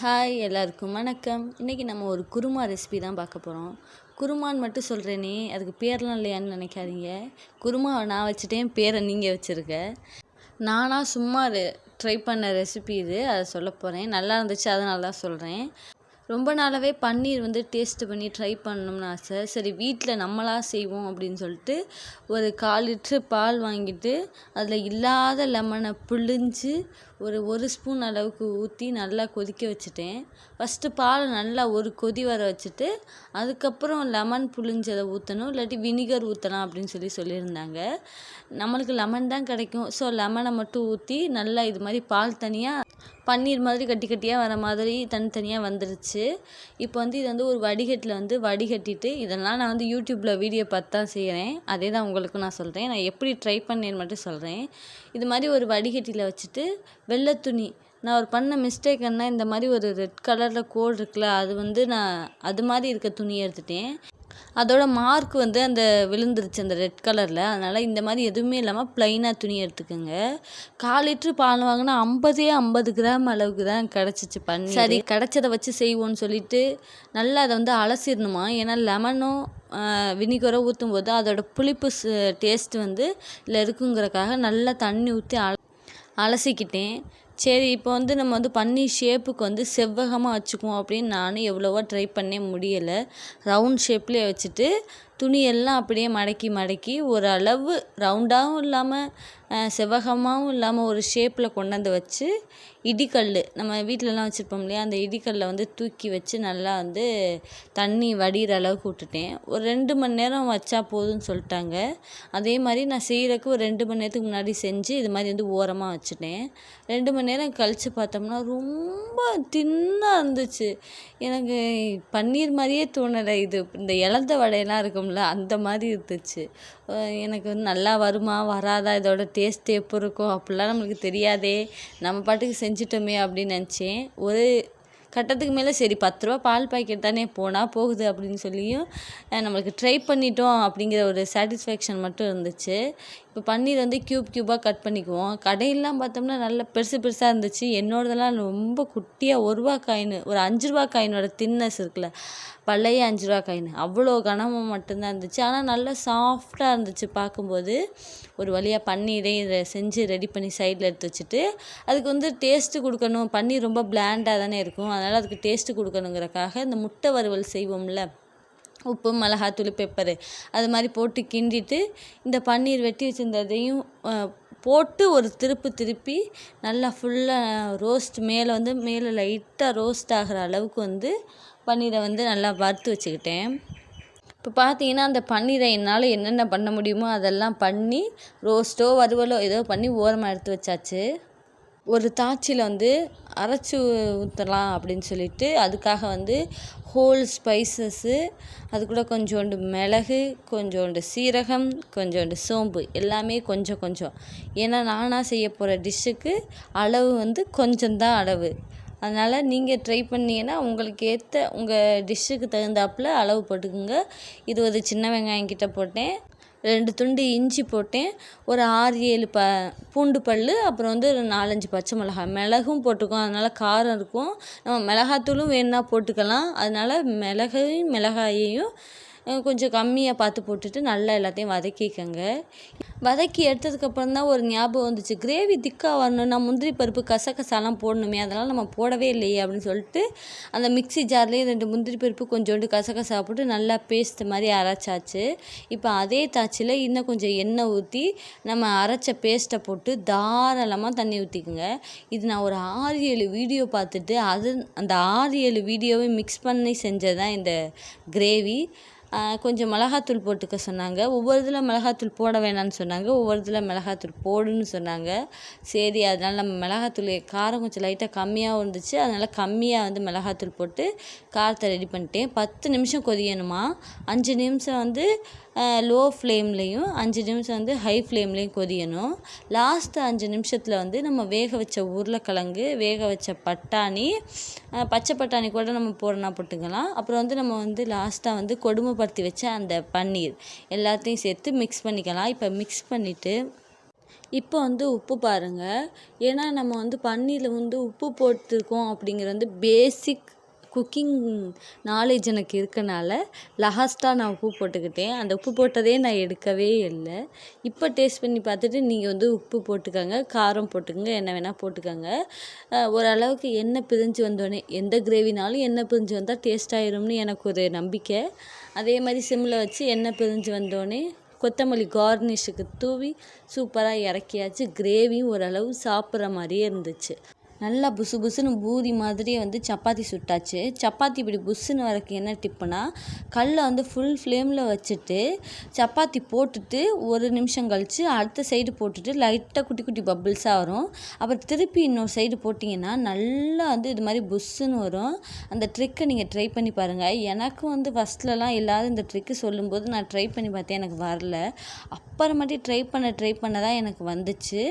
Hi எல்லாருக்கும் வணக்கம். இன்றைக்கி நம்ம ஒரு குருமா ரெசிபி தான் பார்க்க போகிறோம் குருமான்னு மட்டும் சொல்கிறேனே அதுக்கு பேர்லாம் இல்லையான்னு நினைக்காதீங்க. குருமாவை நான் வச்சுட்டேன் பேரை நீங்கள் வச்சுருக்க. நானாக சும்மா ட்ரை பண்ண ரெசிபி இது. அதை சொல்ல போகிறேன் நல்லா இருந்துச்சு அதனால தான் சொல்கிறேன் ரொம்ப நாளாகவே பன்னீர் வந்து டேஸ்ட் பண்ணி ட்ரை பண்ணணும்னு ஆசை. சரி வீட்டில் நம்மளாக செய்வோம் அப்படின்னு சொல்லிட்டு ஒரு கால் லிட்ரு பால் வாங்கிட்டு அதில் இல்லாத லெமனை புழிஞ்சு ஒரு ஒரு ஸ்பூன் அளவுக்கு ஊற்றி நல்லா கொதிக்க வச்சுட்டேன். ஃபஸ்ட்டு பால் நல்லா ஒரு கொதி வர வச்சுட்டு அதுக்கப்புறம் லெமன் புழிஞ்சதை ஊற்றணும் இல்லாட்டி வினிகர் ஊற்றலாம் அப்படின்னு சொல்லி சொல்லியிருந்தாங்க. நம்மளுக்கு லெமன் தான் கிடைக்கும். ஸோ லெமனை மட்டும் ஊற்றி நல்லா இது மாதிரி பால் தனியாக பன்னீர் மாதிரி கட்டி கட்டியாக வர மாதிரி தனித்தனியாக வந்துருச்சு. இப்போ வந்து இது வந்து ஒரு வடிகட்டில் வந்து வடிகட்டிட்டு இதெல்லாம் நான் வந்து யூடியூப்பில் வீடியோ பார்த்து தான் செய்கிறேன் அதே தான் உங்களுக்கு நான் சொல்கிறேன் நான் எப்படி ட்ரை பண்ணேன்னு மட்டும் சொல்கிறேன் இது மாதிரி ஒரு வடிகட்டியில் வச்சுட்டு வெள்ளை துணி நான் ஒரு பண்ண மிஸ்டேக் என்ன இந்த மாதிரி ஒரு ரெட் கலரில் கோடு இருக்குல்ல அது வந்து நான் அது மாதிரி இருக்க துணியை எடுத்துட்டேன். அதோட மார்க் வந்து அந்த விழுந்துருச்சு அந்த ரெட் கலரில் அதனால் இந்த மாதிரி எதுவுமே இல்லாமல் ப்ளைனாக துணி எடுத்துக்கோங்க. கால் லிட்ரு பால் வாங்கினா ஐம்பதே ஐம்பது கிராம் அளவுக்கு தான் கிடச்சிச்சு பண்ணி சரி கிடச்சதை வச்சு செய்வோன்னு சொல்லிட்டு நல்லா அதை வந்து அலசிடணுமா? ஏன்னா லெமனும் வினிகரோ ஊற்றும் போது அதோட புளிப்பு டேஸ்ட் வந்து இதில் இருக்குங்கிறக்காக நல்லா தண்ணி ஊற்றி அல அலசிக்கிட்டேன். சரி இப்போ வந்து நம்ம வந்து பன்னீர் ஷேப்புக்கு வந்து செவ்வகமாக வச்சுக்குவோம் அப்படின்னு நானும் எவ்வளவோ ட்ரை பண்ணே முடியலை. ரவுண்ட் ஷேப்லேயே வச்சுட்டு துணியெல்லாம் அப்படியே மடக்கி மடக்கி ஓரளவு ரவுண்டாகவும் இல்லாமல் செவ்வகமாகவும் இல்லாமல் ஒரு ஷேப்பில் கொண்டாந்து வச்சு இடிக்கல் நம்ம வீட்டிலலாம் வச்சுருப்போம் இல்லையா? அந்த இடிக்கல்லை வந்து தூக்கி வச்சு நல்லா வந்து தண்ணி வடிகிற அளவுக்கு விட்டுட்டேன். ஒரு ரெண்டு மணி நேரம் வச்சா போதும்னு சொல்லிட்டாங்க. அதே மாதிரி நான் செய்கிறக்கு ஒரு ரெண்டு மணி நேரத்துக்கு முன்னாடி செஞ்சு இது மாதிரி வந்து ஓரமாக வச்சுட்டேன். ரெண்டு மணி நேரம் கழித்து பார்த்தோம்னா ரொம்ப தின்னாக இருந்துச்சு. எனக்கு பன்னீர் மாதிரியே தோணலை. இது இந்த இலந்த வடையெல்லாம் இருக்கும் இருக்கும்ல அந்த மாதிரி இருந்துச்சு. எனக்கு வந்து நல்லா வருமா வராதா இதோட டேஸ்ட் எப்படி இருக்கும் அப்படிலாம் நம்மளுக்கு தெரியாதே. நம்ம பாட்டுக்கு செஞ்சுட்டோமே அப்படின்னு நினச்சேன். ஒரு கட்டத்துக்கு மேலே சரி பத்து ரூபா பால் பாக்கெட் தானே போனால் போகுது அப்படின்னு சொல்லியும் நம்மளுக்கு ட்ரை பண்ணிட்டோம் அப்படிங்கிற ஒரு சாட்டிஸ்ஃபேக்ஷன் மட்டும் இருந்துச்சு. இப்போ பன்னீர் வந்து க்யூப் க்யூபாக கட் பண்ணிக்குவோம். கடையெல்லாம் பார்த்தோம்னா நல்ல பெருசு பெருசாக இருந்துச்சு. என்னோடதெல்லாம் ரொம்ப குட்டியாக ஒரு ரூபா காயின் ஒரு அஞ்சு ரூபா காயினோட தின்னஸ் இருக்குல்ல பழைய அஞ்சு ரூபா காயின் அவ்வளோ கனமாக மட்டும்தான் இருந்துச்சு. ஆனால் நல்லா சாஃப்டாக இருந்துச்சு பார்க்கும்போது. ஒரு வழியாக பன்னீரை இதை செஞ்சு ரெடி பண்ணி சைடில் எடுத்து வச்சுட்டு அதுக்கு வந்து டேஸ்ட்டு கொடுக்கணும். பன்னீர் ரொம்ப பிளாண்டாக தானே இருக்கும். அதனால் அதுக்கு டேஸ்ட்டு கொடுக்கணுங்கிறக்காக இந்த முட்டை வறுவல் செய்வோம்ல. உப்பு மிளகாத்தூள் பெப்பரு அது மாதிரி போட்டு கிண்டிட்டு இந்த பன்னீர் வெட்டி வச்சுருந்ததையும் போட்டு ஒரு திருப்பு திருப்பி நல்லா ஃபுல்லாக ரோஸ்ட் மேலே வந்து மேலே லைட்டாக ரோஸ்ட் ஆகிற அளவுக்கு வந்து பன்னீரை வந்து நல்லா வறுத்து வச்சுக்கிட்டேன். இப்போ பார்த்தீங்கன்னா அந்த பன்னீரை என்னால் என்னென்ன பண்ண முடியுமோ அதெல்லாம் பண்ணி ரோஸ்ட்டோ வறுவலோ ஏதோ பண்ணி ஓரமாக எடுத்து வச்சாச்சு. ஒரு தாச்சியில் வந்து அரைச்சி ஊற்றலாம் அப்படின்னு சொல்லிட்டு அதுக்காக வந்து ஹோல் ஸ்பைசஸ்ஸு அது கூட கொஞ்சோண்டு மிளகு கொஞ்சோண்டு சீரகம் கொஞ்சோண்டு சோம்பு எல்லாமே கொஞ்சம் கொஞ்சம். ஏன்னா நானாக செய்ய போகிற டிஷ்ஷுக்கு அளவு வந்து கொஞ்சம்தான் அளவு. அதனால் நீங்கள் ட்ரை பண்ணிங்கன்னா உங்களுக்கு ஏற்ற உங்கள் டிஷ்ஷுக்கு தகுந்தாப்பில் அளவு போட்டுக்கோங்க. இது ஒரு சின்ன வெங்காயம் கிட்ட போட்டேன். ரெண்டு துண்டு இஞ்சி போட்டேன். ஒரு ஆறு ஏழு ப பூண்டு பல் அப்புறம் வந்து ஒரு நாலஞ்சு பச்சை மிளகாய் மிளகும் போட்டுக்கோம் அதனால் காரம் இருக்கும். நம்ம மிளகாத்தூளும் வேணுன்னா போட்டுக்கலாம். அதனால் மிளகையும் மிளகாயையும் கொஞ்சம் கம்மியாக பார்த்து போட்டுட்டு நல்லா எல்லாத்தையும் வதக்கிக்கங்க. வதக்கி எடுத்ததுக்கப்புறம் தான் ஒரு ஞாபகம் வந்துச்சு. கிரேவி திக்காக வரணும்னா முந்திரி பருப்பு கசகசாலாம் போடணுமே அதெல்லாம் நம்ம போடவே இல்லையே அப்படின்னு சொல்லிட்டு அந்த மிக்சி ஜார்லேயே ரெண்டு முந்திரி பருப்பு கொஞ்சோண்டு கசகசா போட்டு நல்லா பேஸ்ட் மாதிரி அரைச்சாச்சு. இப்போ அதே தாச்சில் இன்னும் கொஞ்சம் எண்ணெய் ஊற்றி நம்ம அரைச்ச பேஸ்ட்டை போட்டு தாராளமாக தண்ணி ஊற்றிக்குங்க இது நான் ஒரு ஆறு ஏழு வீடியோ பார்த்துட்டு அது அந்த ஆறு ஏழு வீடியோவை மிக்ஸ் பண்ணி செஞ்சது தான் இந்த கிரேவி. கொஞ்சம் மிளகாத்தூள் போட்டுக்க சொன்னாங்க. ஒவ்வொரு இதில் மிளகாத்தூள் போட வேணாம்னு சொன்னாங்க. ஒவ்வொரு இதில் மிளகாத்தூள் போடுன்னு சொன்னாங்க. சரி அதனால் நம்ம மிளகாத்தூள் காரம் கொஞ்சம் லைட்டாக கம்மியாகவும் இருந்துச்சு. அதனால் கம்மியாக வந்து மிளகாத்தூள் போட்டு காரத்தை ரெடி பண்ணிட்டேன். பத்து நிமிஷம் கொதியணுமா? அஞ்சு நிமிஷம் வந்து லோ ஃப்ளேம்லேயும் அஞ்சு நிமிஷம் வந்து ஹை ஃப்ளேம்லேயும் கொதியணும். லாஸ்ட்டு அஞ்சு நிமிஷத்தில் வந்து நம்ம வேக வச்ச உருளைக்கிழங்கு வேக வச்ச பட்டாணி பச்சை பட்டாணி கூட நம்ம போடணும் போட்டுக்கலாம். அப்புறம் வந்து நம்ம வந்து லாஸ்ட்டாக வந்து கொடுமை கொடுமைப்படுத்தி வச்ச அந்த பன்னீர் எல்லாத்தையும் சேர்த்து மிக்ஸ் பண்ணிக்கலாம். இப்போ மிக்ஸ் பண்ணிவிட்டு இப்போ வந்து உப்பு பாருங்கள் ஏன்னா நம்ம வந்து பன்னீரில் வந்து உப்பு போட்டிருக்கோம் அப்படிங்கிறது வந்து பேசிக் குக்கிங் நாலேஜ் எனக்கு இருக்கனால லஹாஸ்ட்டாக நான் உப்பு போட்டுக்கிட்டேன். அந்த உப்பு போட்டதே நான் எடுக்கவே இல்லை. இப்போ டேஸ்ட் பண்ணி பார்த்துட்டு நீங்கள் வந்து உப்பு போட்டுக்கோங்க காரம் போட்டுக்கோங்க என்ன வேணால் போட்டுக்கோங்க. ஓரளவுக்கு எண்ணெய் பிரிஞ்சு வந்தோடனே எந்த கிரேவினாலும் எண்ணெய் பிரிஞ்சு வந்தால் டேஸ்ட் ஆயிரும்னு எனக்கு ஒரு நம்பிக்கை. அதே மாதிரி சிம்மில் வச்சு எண்ணெய் பிரிஞ்சு வந்தோடனே கொத்தமல்லி கார்னிஷுக்கு தூவி சூப்பராக இறக்கியாச்சு. கிரேவியும் ஓரளவு சாப்பிட்ற மாதிரியே இருந்துச்சு. நல்லா புசு புசுன்னு பூரி மாதிரியே வந்து சப்பாத்தி சுட்டாச்சு. சப்பாத்தி இப்படி புஸ்ஸுன்னு வரக்கு என்ன டிப்புனா கல்லை வந்து ஃபுல் ஃப்ளேமில் வச்சுட்டு சப்பாத்தி போட்டுட்டு ஒரு நிமிஷம் கழித்து அடுத்த சைடு போட்டுட்டு லைட்டாக குட்டி குட்டி பப்புள்ஸாக வரும். அப்புறம் திருப்பி இன்னொரு சைடு போட்டிங்கன்னா நல்லா வந்து இது மாதிரி புஸ்ஸுன்னு வரும். அந்த ட்ரிக்கை நீங்கள் ட்ரை பண்ணி பாருங்கள் எனக்கும் வந்து ஃபஸ்ட்லலாம் இல்லாத இந்த ட்ரிக்கு சொல்லும்போது நான் ட்ரை பண்ணி பார்த்தேன். எனக்கு வரல. அப்புறமாட்டி ட்ரை பண்ண ட்ரை பண்ண தான் எனக்கு வந்துச்சு.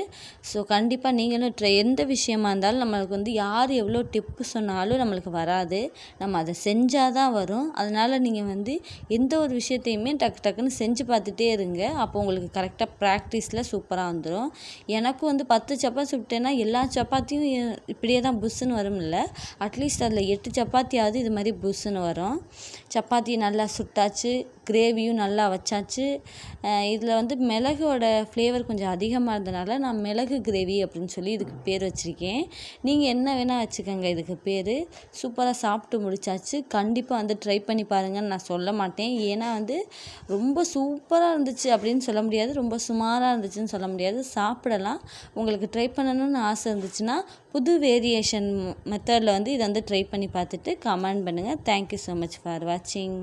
ஸோ கண்டிப்பாக நீங்களும் ட்ரை எந்த விஷயமா இருந்தாலும் நம்மளுக்கு வந்து யார் எவ்வளோ டிப்பு சொன்னாலும் நம்மளுக்கு வராது. நம்ம அதை செஞ்சால் தான் வரும். அதனால் நீங்கள் வந்து எந்த ஒரு விஷயத்தையுமே டக்கு டக்குன்னு செஞ்சு பார்த்துட்டே இருங்க. அப்போ உங்களுக்கு கரெக்டாக ப்ராக்டிஸில் சூப்பராக வந்துடும் எனக்கும் வந்து பத்து சப்பாத்தி சுட்டேன்னா எல்லா சப்பாத்தியும் இப்படியே தான் புஷ்ஷுன்னு வரும்ல. அட்லீஸ்ட் அதில் எட்டு சப்பாத்தியாவது இது மாதிரி புஷ்ஷுன்னு வரும். சப்பாத்தி நல்லா சுட்டாச்சு. கிரேவியும் நல்லா வச்சாச்சு. இதில் வந்து மிளகோட ஃப்ளேவர் கொஞ்சம் அதிகமாக இருந்தனால நான் மிளகு கிரேவி அப்படின்னு சொல்லி இதுக்கு பேர் வச்சுருக்கேன். நீங்கள் என்ன வேணால் வச்சுக்கோங்க இதுக்கு பேர். சூப்பராக சாப்பிட்டு முடிச்சாச்சு. கண்டிப்பாக வந்து ட்ரை பண்ணி பாருங்கன்னு நான் சொல்ல மாட்டேன். ஏன்னா வந்து ரொம்ப சூப்பராக இருந்துச்சு அப்படின்னு சொல்ல முடியாது. ரொம்ப சுமாராக இருந்துச்சுன்னு சொல்ல முடியாது. சாப்பிடலாம். உங்களுக்கு ட்ரை பண்ணணும்னு ஆசை இருந்துச்சுன்னா புது வேரியேஷன் மெத்தடில் வந்து இதை வந்து ட்ரை பண்ணி பார்த்துட்டு கமெண்ட் பண்ணுங்கள் தேங்க்யூ ஸோ மச் ஃபார் வாட்சிங்